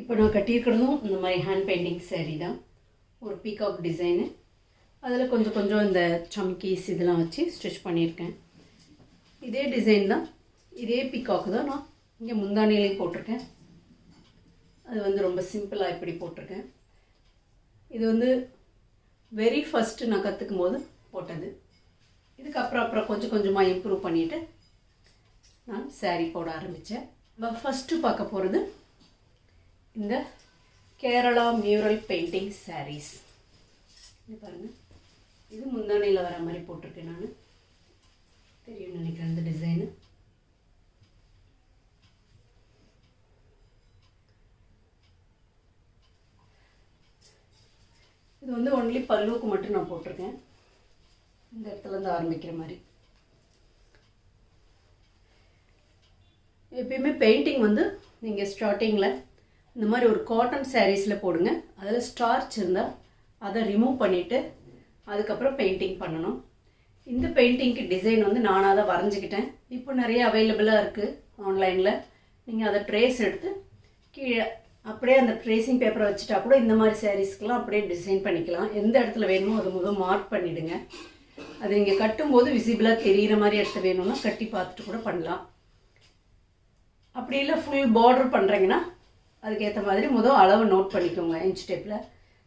இப்போ நான் கட்டியிருக்கிறதும் இந்த மாதிரி ஹேண்ட் பெயிண்டிங் சேரீ தான். ஒரு பீகாக் டிசைனு அதில் கொஞ்சம் கொஞ்சம் இந்த சம்கீஸ் இதெல்லாம் வச்சு ஸ்டிச் பண்ணியிருக்கேன். இதே டிசைன் தான். இதே பீகாக் தான் நான் இங்கே முந்தானிலையும் போட்டிருக்கேன். அது வந்து ரொம்ப சிம்பிளாக இப்படி போட்டிருக்கேன். இது வந்து வெரி ஃபஸ்ட்டு நான் கற்றுக்கும் போது போட்டது. இதுக்கப்புறம் அப்புறம் கொஞ்சம் கொஞ்சமாக இம்ப்ரூவ் பண்ணிவிட்டு நான் சேரீ போட ஆரம்பித்தேன். நம்ம ஃபஸ்ட்டு பார்க்க போகிறது இந்த கேரளா மியூரல் பெயிண்டிங் சாரீஸ் இது பாருங்கள் இது முந்தானையில் வர மாதிரி போட்டிருக்கேன் நான். தெரியும் நினைக்கிறேன் இந்த டிசைனு இது வந்து ஒன்லி பல்லுவுக்கு மட்டும் நான் போட்டிருக்கேன். இந்த இடத்துலேருந்து ஆரம்பிக்கிற மாதிரி. எப்பயுமே பெயிண்டிங் வந்து நீங்கள் ஸ்டார்டிங்கில் இந்த மாதிரி ஒரு காட்டன் சாரீஸில் போடுங்க. அதில் ஸ்டார்ச் இருந்தால் அதை ரிமூவ் பண்ணிவிட்டு அதுக்கப்புறம் பெயிண்டிங் பண்ணணும். இந்த பெயிண்டிங்க்கு டிசைன் வந்து நானாக தான் வரைஞ்சிக்கிட்டேன். இப்போ நிறைய அவைலபிளாக இருக்குது ஆன்லைனில் நீங்கள் அதை ட்ரேஸ் எடுத்து கீழே அப்படியே அந்த ட்ரேசிங் பேப்பரை வச்சுட்டா கூட இந்த மாதிரி சாரீஸ்க்கெலாம் அப்படியே டிசைன் பண்ணிக்கலாம். எந்த இடத்துல வேணுமோ அது முதல் மார்க் பண்ணிவிடுங்க அது நீங்கள் கட்டும்போது விசிபிளாக தெரிகிற மாதிரி இடத்த வேணும்னா கட்டி பார்த்துட்டு கூட பண்ணலாம். அப்படி இல்லை ஃபுல் பார்டர் பண்ணுறீங்கன்னா அதுக்கேற்ற மாதிரி முதல் அளவு நோட் பண்ணிக்கோங்க இன்ச் டேப்பில்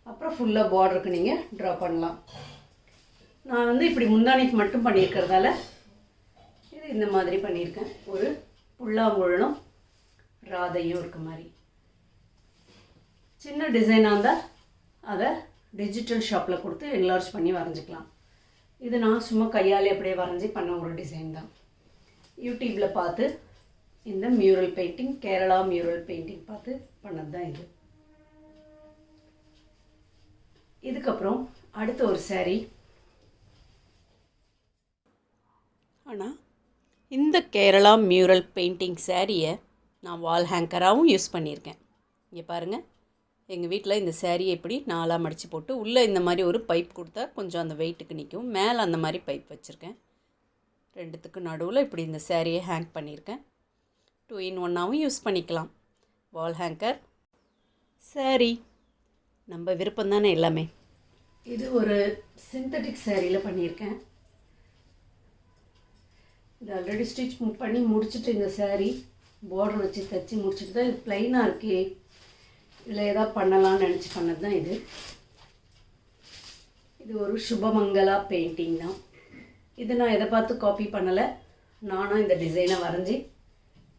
அப்புறம் ஃபுல்லாக பார்டருக்கு நீங்கள் ட்ரா பண்ணலாம். நான் வந்து இப்படி முந்தானிக்கு மட்டும் பண்ணியிருக்கிறதால இது இந்த மாதிரி பண்ணியிருக்கேன். ஒரு புல்லாங்குழலும் ராதையும் இருக்க மாதிரி. சின்ன டிசைனாக இருந்தால் அதை டிஜிட்டல் ஷாப்பில் கொடுத்து என்லார்ஜ் பண்ணி வரைஞ்சிக்கலாம். இது நான் சும்மா கையாலே அப்படியே வரைஞ்சி பண்ண ஒரு டிசைன் தான். யூடியூப்பில் பார்த்து இந்த mural painting Kerala mural painting பார்த்து பண்ணது தான் இது. இதுக்கப்புறம் அடுத்த ஒரு saree. ஆனால் இந்த கேரளா மியூரல் பெயிண்டிங் சாரியை நான் வால் ஹேங்கராகவும் யூஸ் பண்ணியிருக்கேன். இங்கே பாருங்கள் எங்கள் வீட்டில் இந்த சேரீயை இப்படி நாலாக மடித்து போட்டு உள்ளே இந்த மாதிரி ஒரு பைப் கொடுத்தா கொஞ்சம் அந்த வெயிட்டுக்கு நிற்கும் மேலே அந்த மாதிரி பைப் வச்சுருக்கேன். ரெண்டுத்துக்கு நடுவில் இப்படி இந்த சேரீயை ஹேங் பண்ணியிருக்கேன். டூ இன் ஒன்னாகவும் யூஸ் பண்ணிக்கலாம். Wall hanger. சாரி. நம்ம விருப்பம் தானே எல்லாமே. இது ஒரு சிந்தட்டிக் சேரீயில் பண்ணியிருக்கேன். இது ஆல்ரெடி ஸ்டிச் பண்ணி முடிச்சுட்டு இந்த சேரீ பார்டர் வச்சு தைச்சி முடிச்சுட்டு தான் இது ப்ளைனாக இருக்கே. இதில் ஏதாவது பண்ணலாம்னு நினச்சி பண்ணது தான் இது. இது ஒரு சுபமங்கலா பெயிண்டிங் தான். இது நான் எதை பார்த்து காப்பி பண்ணலை? நானும் இந்த டிசைனை வரைஞ்சி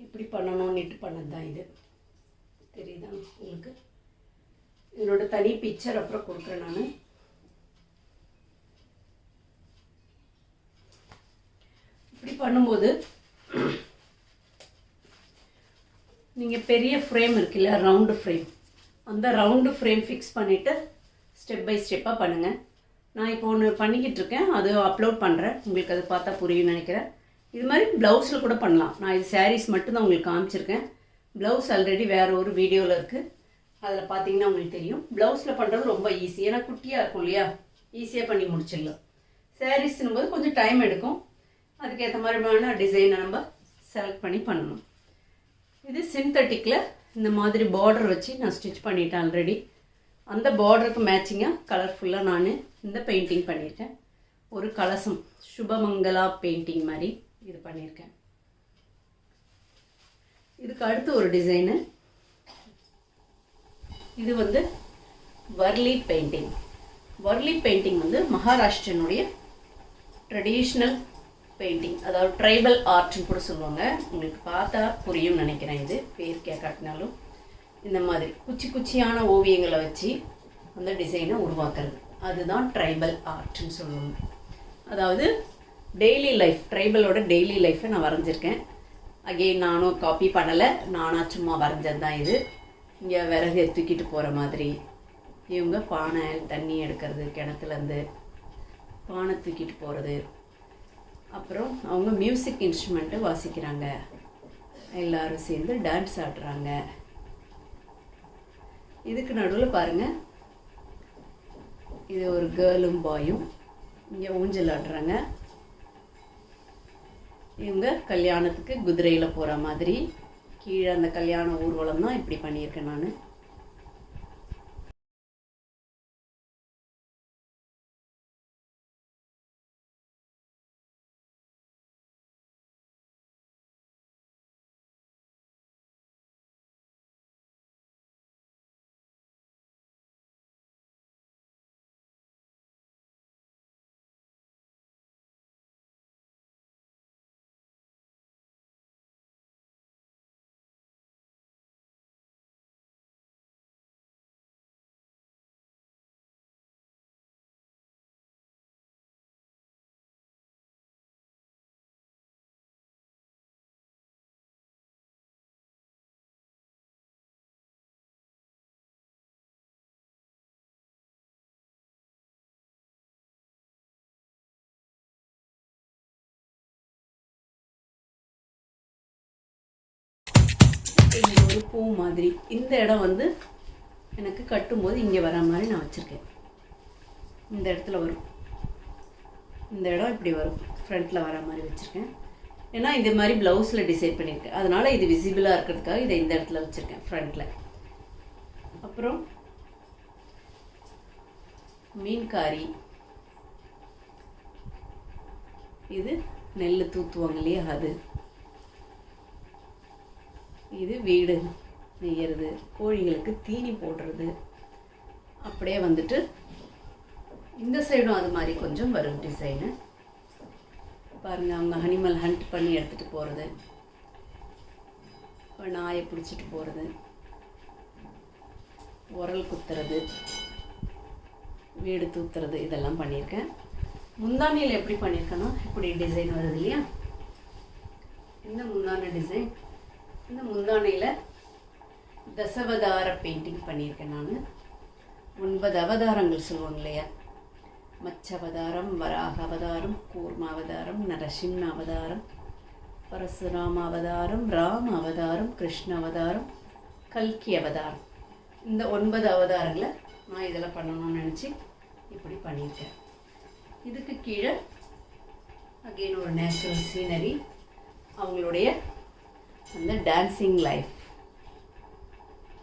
இப்படி பண்ணணும்னுட்டு பண்ணது தான் இது. தெரியுதா உங்களுக்கு? இதனோட தனி பிக்சர் அப்புறம் கொடுக்குறேன் நான். இப்படி பண்ணும்போது நீங்கள் பெரிய ஃப்ரேம் இருக்குல்ல ரவுண்டு ஃப்ரேம் அந்த ரவுண்டு ஃப்ரேம் ஃபிக்ஸ் பண்ணிவிட்டு ஸ்டெப் பை ஸ்டெப்பாக பண்ணுங்கள் நான் இப்போ ஒன்று பண்ணிக்கிட்டு இருக்கேன். அது அப்லோட் பண்ணுறேன் உங்களுக்கு அது பார்த்தா புரியும்னு நினைக்கிறேன். இது மாதிரி ப்ளவுஸில் கூட பண்ணலாம். நான் இது சாரீஸ் மட்டும்தான் உங்களுக்கு காமிச்சிருக்கேன். ப்ளவுஸ் ஆல்ரெடி வேறு ஒரு வீடியோவில் இருக்குது அதில் பார்த்தீங்கன்னா உங்களுக்கு தெரியும். ப்ளவுஸில் பண்ணுறது ரொம்ப ஈஸி ஏன்னா குட்டியாக இருக்கும் இல்லையா? ஈஸியாக பண்ணி முடிச்சிடலாம். சாரீஸ்னும் போது கொஞ்சம் டைம் எடுக்கும். அதுக்கேற்ற மாதிரியான டிசைனை நம்ம செலக்ட் பண்ணி பண்ணணும். இது சிந்தட்டிக்கில் இந்த மாதிரி பார்டர் வச்சு நான் ஸ்டிச் பண்ணிட்டேன் ஆல்ரெடி அந்த பார்டருக்கு மேட்சிங்காக கலர்ஃபுல்லாக நான் இந்த பெயிண்டிங் பண்ணிட்டேன். ஒரு கலசம். சுபமங்கலா பெயிண்டிங் மாதிரி. இது பண்ணியிருக்கேன் இதுக்கு அடுத்து ஒரு டிசைனு இது வந்து வர்லி பெயிண்டிங் வர்லி பெயிண்டிங் வந்து மகாராஷ்டிரனுடைய ட்ரெடிஷ்னல் பெயிண்டிங் அதாவது ட்ரைபல் ஆர்ட்னு கூட சொல்லுவாங்க. உங்களுக்கு பார்த்தா புரியும்னு நினைக்கிறேன் இது. பேர் கேட்காட்டினாலும் இந்த மாதிரி. குச்சி குச்சியான ஓவியங்களை வச்சு அந்த டிசைனை உருவாக்குறது. அதுதான் ட்ரைபல் ஆர்ட்னு சொல்லுவாங்க. அதாவது டெய்லி லைஃப் ட்ரைபலோட டெய்லி லைஃப்பை நான் வரைஞ்சிருக்கேன். அகெயின் நானும் காப்பி பண்ணலை. நானாக சும்மா வரைஞ்சது தான் இது. இங்கே விறகு தூக்கிட்டு போகிற மாதிரி. இவங்க பானை தண்ணி எடுக்கிறது கிணத்துலேருந்து பானை தூக்கிட்டு போகிறது அப்புறம் அவங்க மியூசிக் இன்ஸ்ட்ருமெண்ட்டு வாசிக்கிறாங்க. எல்லாரும் சேர்ந்து டான்ஸ் ஆடுறாங்க. இதுக்கு நடுவில் பாருங்கள் இது ஒரு கேர்ளும் பாயும் இங்கே ஊஞ்சல் ஆடுறாங்க. இவங்க கல்யாணத்துக்கு குதிரையில் போகிற மாதிரி கீழே அந்த கல்யாண ஊர்வலம் தான் இப்படி பண்ணியிருக்கேன் நான். இது ஒரு பூ மாதிரி இந்த இடம் வந்து எனக்கு கட்டும்போது இங்கே வர மாதிரி நான் வச்சுருக்கேன். இந்த இடத்துல வரும். இந்த இடம் இப்படி வரும். ஃப்ரண்ட்டில் வர மாதிரி வச்சுருக்கேன். ஏன்னா இது மாதிரி ப்ளவுஸில் டிசைட் பண்ணியிருக்கேன். அதனால் இது விசிபிளாக இருக்கிறதுக்காக இதை இந்த இடத்துல வச்சுருக்கேன் ஃப்ரண்ட்டில் அப்புறம் மீன்காரி இது நெல் தூத்துவாங்க இல்லையா அது? இது வீடு நெய்யறது கோழிகளுக்கு தீனி போடுறது. அப்படியே வந்துட்டு இந்த சைடும் அது மாதிரி கொஞ்சம் வரும் டிசைனு பாருங்க அவங்க அனிமல் ஹண்ட் பண்ணி எடுத்துகிட்டு போகிறது நாயை பிடிச்சிட்டு போகிறது உரல் குத்துறது. வீடு தூத்துறது இதெல்லாம் பண்ணியிருக்கேன். முந்தானியில் எப்படி பண்ணியிருக்கேன்னா இப்படி டிசைன் வருது இல்லையா? இந்த முந்தான டிசைன் இந்த முந்தானையில் தசவதார பெயிண்டிங் பண்ணியிருக்கேன் நான். ஒன்பது அவதாரங்கள் சொல்லுவாங்க இல்லையா? மச்சவதாரம் வராக அவதாரம் கூர்ம அவதாரம் நரசிம்ம அவதாரம் பரசுராம அவதாரம் ராம அவதாரம் கிருஷ்ண அவதாரம் கல்கி அவதாரம் இந்த ஒன்பது அவதாரங்களை நான் இதில் பண்ணணும்னு நினச்சி இப்படி பண்ணியிருக்கேன். இதுக்கு கீழே அகெயின் ஒரு நேச்சுரல் சீனரி அவங்களுடைய அந்த டான்சிங் லைஃப்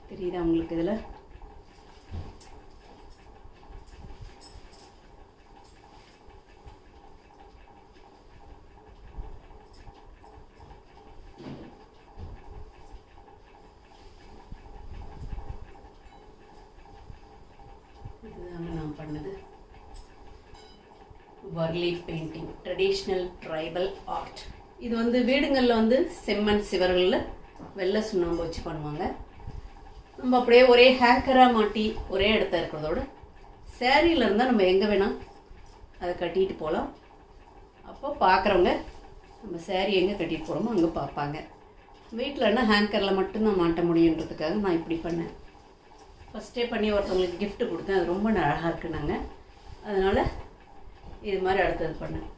தெரியுதா உங்களுக்கு இதில்? இதுதாங்க நான் பண்ணது. Warli painting traditional tribal art இது வந்து வீடுங்களில் வந்து செம்மண் சிவர்களில் வெள்ளை சுண்ணாம்பு வச்சு பண்ணுவாங்க. நம்ம அப்படியே ஒரே ஹேக்கராக மாட்டி ஒரே இடத்த இருக்கிறதோட சேரீயில் இருந்தால் நம்ம எங்கே வேணால் அதை கட்டிட்டு போகலாம் அப்போ பார்க்குறவங்க நம்ம சேரீ எங்கே கட்டிட்டு போகிறோமோ அங்கே பார்ப்பாங்க. வீட்டிலன்னா ஹேங்கரில் மட்டும்தான் மாட்ட முடியுன்றதுக்காக நான் இப்படி பண்ணேன். ஃபஸ்ட்டே பண்ணி ஒருத்தவங்களுக்கு கிஃப்ட்டு கொடுத்தேன். அது ரொம்ப அழகாக இருக்குனாங்க அதனால் இது மாதிரி அடுத்தது பண்ணேன்.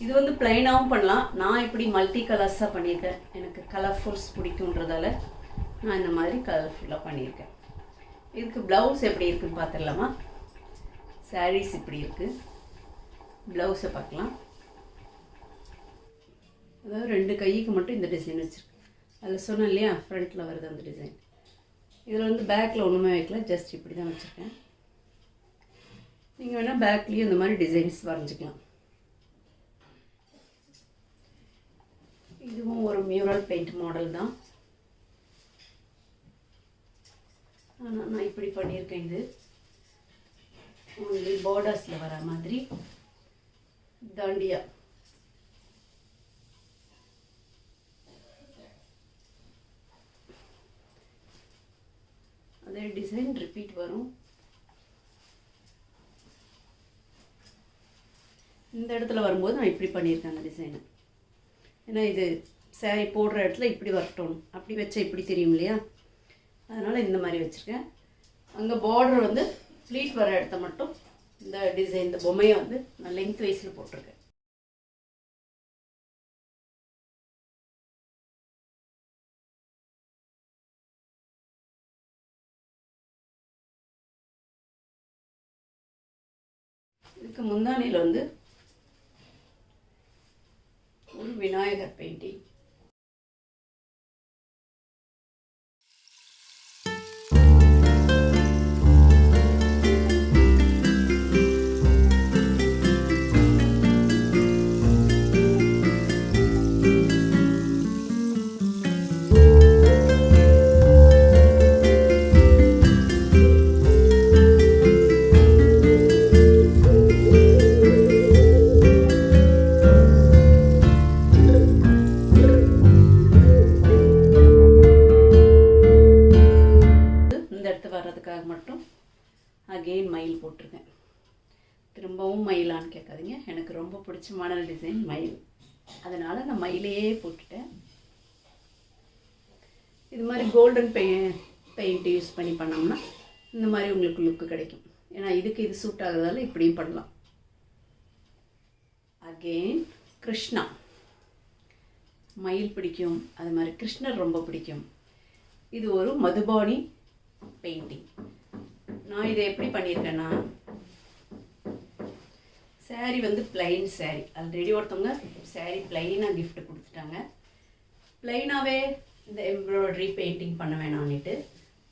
இது வந்து பிளைனாகவும் பண்ணலாம். நான் இப்படி மல்டி கலர்ஸாக பண்ணியிருக்கேன். எனக்கு கலர்ஃபுல்ஸ் பிடிக்குன்றதால நான் இந்த மாதிரி கலர்ஃபுல்லாக பண்ணியிருக்கேன். இதுக்கு ப்ளவுஸ் எப்படி இருக்குன்னு பார்த்துடலாமா சாரீஸ் இப்படி இருக்குது ப்ளவுஸை பார்க்கலாம் அதாவது ரெண்டு கைக்கு மட்டும் இந்த டிசைன் வச்சுருக்கேன். அதில் சொன்னேன் இல்லையா? ஃப்ரண்ட்டில் வருது அந்த டிசைன் இதில் வந்து பேக்கில் ஒன்றுமே வைக்கல. ஜஸ்ட் இப்படி தான் வச்சுருக்கேன் நீங்கள் வேணால் பேக்லேயும் இந்த மாதிரி டிசைன்ஸ் வரைஞ்சிக்கலாம். இதுவும் ஒரு மியூரல் பெயிண்ட் மாடல் தான். ஆனால் நான் இப்படி பண்ணியிருக்கேன் இது. ஒன்லி பார்டர்ஸில் வர மாதிரி. தாண்டியா. அதே டிசைன் ரிப்பீட் வரும். இந்த இடத்துல வரும்போது நான் இப்படி பண்ணியிருக்கேன் அந்த டிசைனை ஏன்னா இது சேரீ போடுற இடத்துல இப்படி வரட்டும். அப்படி வச்சா இப்படி தெரியும் இல்லையா? அதனால் இந்த மாதிரி வச்சுருக்கேன். அங்கே பார்டர் வந்து ப்ளீட் வர இடத்த மட்டும் இந்த டிசைன் இந்த பொம்மையை வந்து நான் லெங்க் வைஸில் போட்டிருக்கேன். இதுக்கு முந்தானியில் வந்து ஒரு விநாயகர் பெயிண்டிங். இது மாதிரி கோல்டன் பெய் பெயிண்ட் யூஸ் பண்ணி பண்ணோம்னா இந்த மாதிரி உங்களுக்கு லுக்கு கிடைக்கும். ஏன்னா இதுக்கு இது சூட் ஆகிறதால இப்படியும் பண்ணலாம். அகெயின் கிருஷ்ணா மயில் பிடிக்கும் அது மாதிரி கிருஷ்ணர் ரொம்ப பிடிக்கும். இது ஒரு மதுபானி பெயிண்டிங் நான் இதை எப்படி பண்ணியிருக்கேன்னா saree வந்து பிளைன் saree. ஆல்ரெடி ஒருத்தவங்க saree பிளைனாக கிஃப்ட் கொடுத்துட்டாங்க. பிளைனாகவே இந்த எம்ப்ராய்டரி பெயிண்டிங் பண்ண வேணான்னுட்டு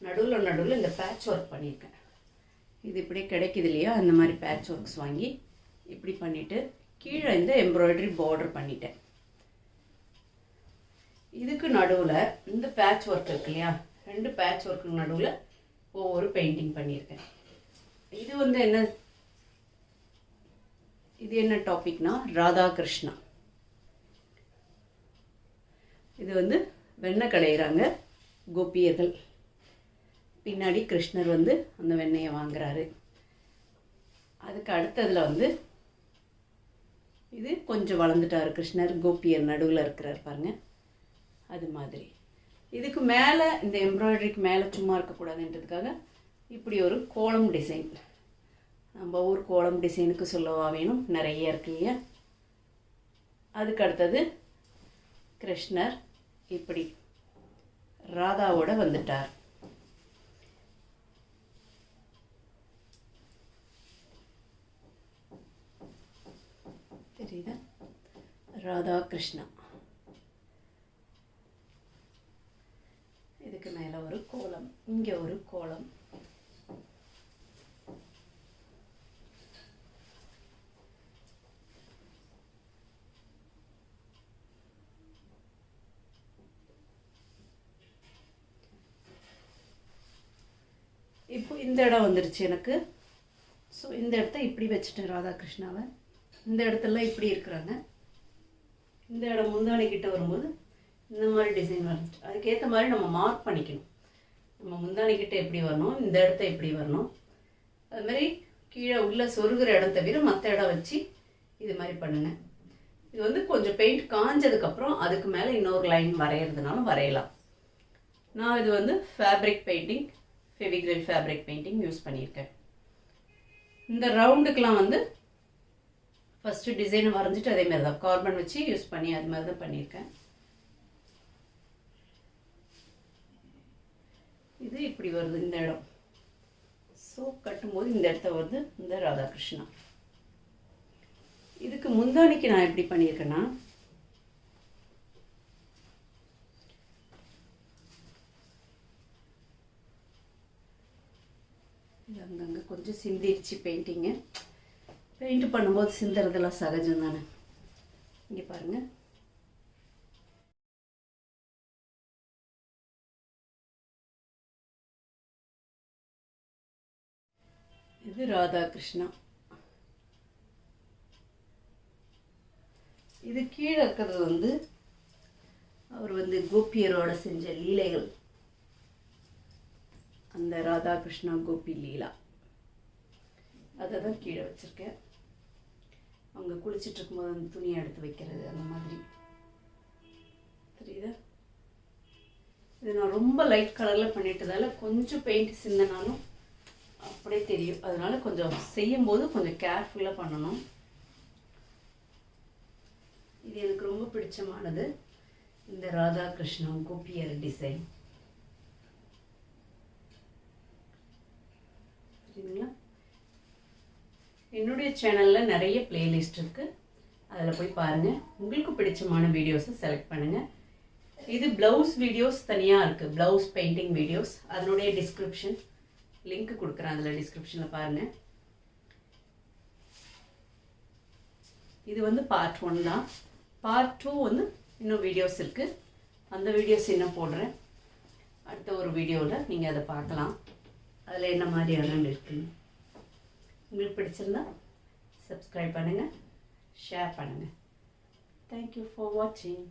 நடுவில் நடுவில் இந்த பேட்ச் ஒர்க் பண்ணியிருக்கேன். இது இப்படி கிடைக்குது இல்லையா? அந்த மாதிரி பேட்ச் ஒர்க்ஸ் வாங்கி இப்படி பண்ணிவிட்டு கீழே இந்த எம்ப்ராய்டரி பார்டர் பண்ணிட்டேன். இதுக்கு நடுவில் இந்த பேட்ச் ஒர்க் இருக்கு இல்லையா? ரெண்டு பேட்ச் ஒர்க்கு நடுவில் ஒவ்வொரு பெயிண்டிங் பண்ணியிருக்கேன். இது வந்து என்ன? இது என்ன டாபிக்னா ராதாகிருஷ்ணா. இது வந்து வெண்ணெய் களையிறாங்க கோபியர்கள். பின்னாடி கிருஷ்ணர் வந்து அந்த வெண்ணெயை வாங்குறாரு. அதுக்கு அடுத்ததில் வந்து இது கொஞ்சம் வளர்ந்துட்டார் கிருஷ்ணர். கோபியர் நடுவில் இருக்கிறார் பாருங்க. அது மாதிரி. இதுக்கு மேலே இந்த எம்ப்ராய்டரிக்கு மேலே சும்மா இருக்கக்கூடாதுன்றதுக்காக இப்படி ஒரு கோலம் டிசைன் நம்ம ஊர் கோலம் டிசைனுக்கு சொல்லவா வேணும்? நிறைய இருக்கு இல்லையா? அதுக்கு அடுத்தது கிருஷ்ணர். இப்படி. ராதாவோட வந்துட்டார். தெரியுதா? ராதா கிருஷ்ணா. இதுக்கு மேலே ஒரு கோலம் இங்கே ஒரு கோலம். இப்போ இந்த இடம் வந்துருச்சு எனக்கு. ஸோ இந்த இடத்த இப்படி வச்சுட்டேன் ராதாகிருஷ்ணாவை. இந்த இடத்துல இப்படி இருக்கிறாங்க. இந்த இடம் முந்தானை கிட்ட வரும்போது இந்த மாதிரி டிசைன் வந்துச்சு. அதுக்கேற்ற மாதிரி நம்ம மார்க் பண்ணிக்கணும். நம்ம முந்தானை கிட்ட எப்படி வரணும் இந்த இடத்த எப்படி வரணும். அது மாதிரி கீழே உள்ள சொருகிற இடம் தவிர மற்ற இடம் வச்சு இது மாதிரி பண்ணுங்க. இது வந்து கொஞ்சம் பெயிண்ட் காஞ்சதுக்கப்புறம் அதுக்கு மேலே இன்னொரு லைன் வரைகிறதுனாலும் வரையலாம். நான் இது வந்து fabric painting Fevicryl fabric painting use பண்ணியிருக்கேன். இந்த ரவுண்டுக்கெலாம் வந்து ஃபஸ்ட்டு டிசைன் வரைஞ்சிட்டு அதே மாதிரி தான் கார்பன் வச்சு யூஸ் பண்ணி அது மாதிரி தான் பண்ணியிருக்கேன். இது இப்படி வருது இந்த இடம். ஸோ கட்டும்போது இந்த இடத்த வருது இந்த ராதாகிருஷ்ணா. இதுக்கு முந்தானிக்கு நான் எப்படி பண்ணியிருக்கேன்னா இது அங்கங்கே கொஞ்சம் சிந்திடுச்சு பெயிண்டிங்கு பெயிண்ட் பண்ணும்போது சிந்துறதெல்லாம் சகஜம் தானே. இங்கே பாருங்கள் இது ராதாகிருஷ்ணா. இது கீழே இருக்கிறது வந்து அவர் வந்து கோபியரோட செஞ்ச லீலைகள். அந்த ராதாகிருஷ்ணா கோபி லீலா. அதை தான் கீழே வச்சுருக்கேன். அவங்க குளிச்சுட்டு இருக்கும்போது அந்த துணியை எடுத்து வைக்கிறது அந்த மாதிரி. தெரியுதா? இது நான் ரொம்ப லைட் கலரில் பண்ணிட்டதால கொஞ்சம் பெயிண்ட் சிந்தனாலும் அப்படியே தெரியும். அதனால கொஞ்சம் செய்யும்போது கொஞ்சம் கேர்ஃபுல்லாக பண்ணணும். இது எனக்கு ரொம்ப பிடிச்சமானது. இந்த ராதாகிருஷ்ணா கோபியர் டிசைன் பார்த்தீங்களா என்னுடைய சேனலில் நிறைய பிளேலிஸ்ட் இருக்குது அதில் போய் பாருங்கள் உங்களுக்கு பிடிச்சமான வீடியோஸை செலக்ட் பண்ணுங்கள் இது ப்ளவுஸ் வீடியோஸ் தனியாக இருக்குது ப்ளவுஸ் பெயிண்டிங் வீடியோஸ் அதனுடைய டிஸ்கிரிப்ஷன் லிங்க் கொடுக்குறேன். அதில் டிஸ்கிரிப்ஷனில் பாருங்கள் இது வந்து பார்ட் ஒன் தான். பார்ட் டூ வந்து இன்னும் வீடியோஸ் இருக்குது அந்த வீடியோஸ் இன்னும் போடுறேன். அடுத்த ஒரு வீடியோவில் நீங்கள் அதை பார்க்கலாம். அதில் என்ன மாதிரி இடம் இருக்குன்னு உங்களுக்கு பிடிச்சிருந்தா சப்ஸ்கிரைப் பண்ணுங்கள் ஷேர் பண்ணுங்கள் தேங்க்யூ ஃபார் வாட்சிங்